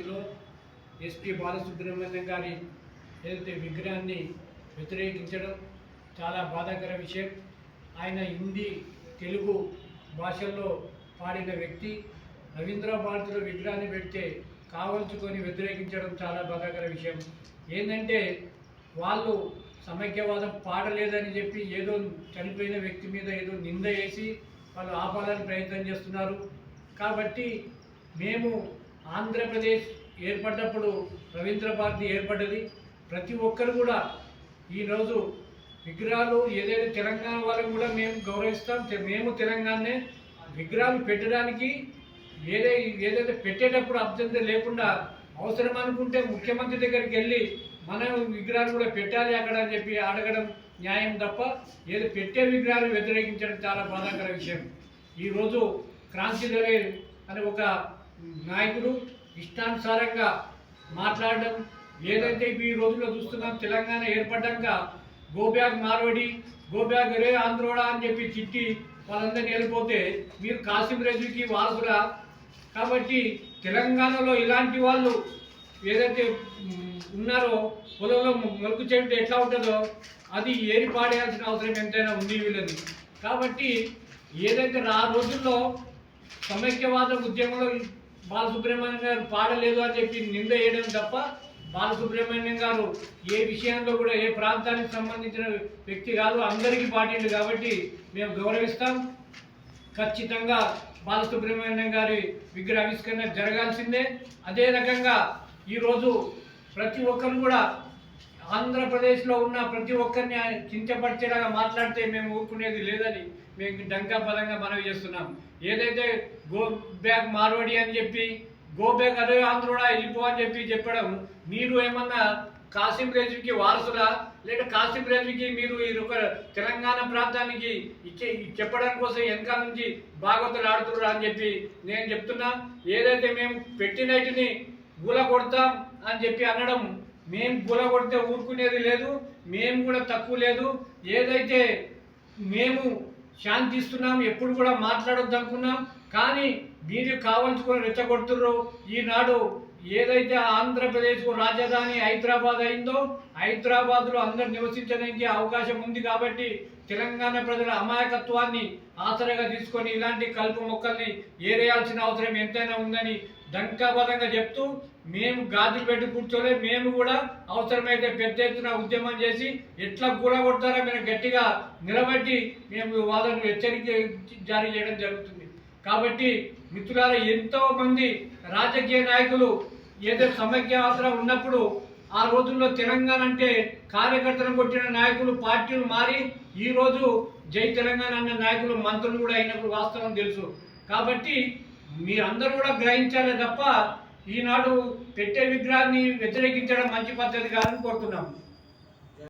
పరిస్థితిలో ఎస్పీ బాలసుబ్రహ్మణ్యం గారి ఏదైతే విగ్రహాన్ని వ్యతిరేకించడం చాలా బాధాకర విషయం. ఆయన హిందీ తెలుగు భాషల్లో పాడిన వ్యక్తి. రవీంద్ర భారతిలో విగ్రహాన్ని పెడితే కావలచుకొని వ్యతిరేకించడం చాలా బాధాకర విషయం. ఏంటంటే వాళ్ళు సమైక్యవాదం పాడలేదని చెప్పి ఏదో చనిపోయిన వ్యక్తి మీద ఏదో నింద వేసి వాళ్ళు ఆపాలని ప్రయత్నం చేస్తున్నారు. కాబట్టి మేము ఆంధ్రప్రదేశ్ ఏర్పడ్డప్పుడు రవీంద్ర భారతి ఏర్పడ్డది. ప్రతి ఒక్కరు కూడా ఈరోజు విగ్రహాలు ఏదైతే తెలంగాణ వాళ్ళని కూడా మేము గౌరవిస్తాం. మేము తెలంగాణనే విగ్రహాలు పెట్టడానికి ఏదై ఏదైతే పెట్టేటప్పుడు అభ్యంతరం లేకుండా అవసరం అనుకుంటే ముఖ్యమంత్రి దగ్గరికి వెళ్ళి మనం విగ్రహాలు కూడా పెట్టాలి అక్కడ అని చెప్పి అడగడం న్యాయం తప్ప ఏదో పెట్టే విగ్రహాలు వ్యతిరేకించడం చాలా బాధాకర విషయం. ఈరోజు క్రాంతిదలే అనే ఒక నాయకుడు ఇష్టానుసారంగా మాట్లాడడం ఏదైతే ఈ రోజుల్లో చూస్తున్నాం తెలంగాణ ఏర్పడ్డాక గోబ్యాగ్ మార్వడి గోబ్యాగ్ రే ఆంధ్రోడా అని చెప్పి చిట్టి వాళ్ళందరినీ వెళ్ళిపోతే మీరు కాసిం రెడ్డికి వారసురా కాబట్టి తెలంగాణలో ఇలాంటి వాళ్ళు ఏదైతే ఉన్నారో పొలంలో మొలుకు చెట్టు ఎట్లా ఉంటుందో అది ఏరి పాడేయాల్సిన అవసరం ఎంతైనా ఉంది వీళ్ళని. కాబట్టి ఏదైతే ఆ రోజుల్లో సమైక్యవాద ఉద్యమంలో బాలసుబ్రహ్మణ్యం గారు పాడలేదు అని చెప్పి నింద వేయడం తప్ప బాలసుబ్రహ్మణ్యం గారు ఏ విషయంలో కూడా ఏ ప్రాంతానికి సంబంధించిన వ్యక్తి కాదు అందరికీ పాటిండు కాబట్టి మేము గౌరవిస్తాం. ఖచ్చితంగా బాలసుబ్రహ్మణ్యం గారి విగ్రహ ఆవిష్కరణ జరగాల్సిందే. అదే రకంగా ఈరోజు ప్రతి ఒక్కరు కూడా ఆంధ్రప్రదేశ్లో ఉన్న ప్రతి ఒక్కరిని చింతపరిచేలాగా కించపరిచేలాగా మాట్లాడితే మేము ఊరుకునేది లేదని మేము డంకా పదంగా మనవి చేస్తున్నాం. ఏదైతే గో బ్యాగ్ మార్వడి అని చెప్పి గో బ్యాగ్ అదే ఆంధ్రుడా వెళ్ళిపో అని చెప్పి చెప్పడం మీరు ఏమన్నా కాసిం రేజుకి వారసులా? లేదా కాసిం రేజుకి మీరు ఈ ఒక తెలంగాణ ప్రాంతానికి ఇచ్చే చెప్పడం కోసం వెనక నుంచి భాగవతులు ఆడుతున్నారు అని చెప్పి నేను చెప్తున్నా. ఏదైతే మేము పెట్టినటిని గుల కొడతాం అని చెప్పి అనడం. మేము గుల కొడితే ఊరుకునేది లేదు మేము కూడా తక్కువ లేదు. ఏదైతే మేము శాంతిస్తున్నాం ఎప్పుడు కూడా మాట్లాడొద్దు అనుకున్నాం. కానీ మీరు కావాల్సుకొని రెచ్చగొడుతుర్రు ఈనాడు ఏదైతే ఆంధ్రప్రదేశ్ రాజధాని హైదరాబాద్ అయిందో హైదరాబాద్లో అందరు నివసించడానికి అవకాశం ఉంది కాబట్టి తెలంగాణ ప్రజల అమాయకత్వాన్ని ఆసరగా తీసుకొని ఇలాంటి కలుపు మొక్కల్ని ఏరేయాల్సిన అవసరం ఎంతైనా ఉందని దంకాబద్ధంగా చెప్తూ మేము గాజులు పెట్టి కూర్చోలే మేము కూడా అవసరమైతే పెద్ద ఎత్తున ఉద్యమం చేసి ఎట్లా కూలగొడతారో మేము గట్టిగా నిలబెట్టి మేము వాళ్ళను హెచ్చరిక జారీ చేయడం జరుగుతుంది. కాబట్టి మిత్రులారా ఎంతో మంది రాజకీయ నాయకులు ఏదో సమైక్యవాసన ఉన్నప్పుడు ఆ రోజుల్లో తెలంగాణ అంటే కార్యకర్తలను కొట్టిన నాయకులు పార్టీలు మారి ఈరోజు జై తెలంగాణ అన్న నాయకులు మంత్రులు కూడా అయినప్పుడు వాస్తవం తెలుసు. కాబట్టి మీరందరూ కూడా గ్రహించాలే తప్ప ఈనాడు పెట్టే విగ్రహాన్ని వ్యతిరేకించడం మంచి పద్ధతి కాదని కోరుతున్నాము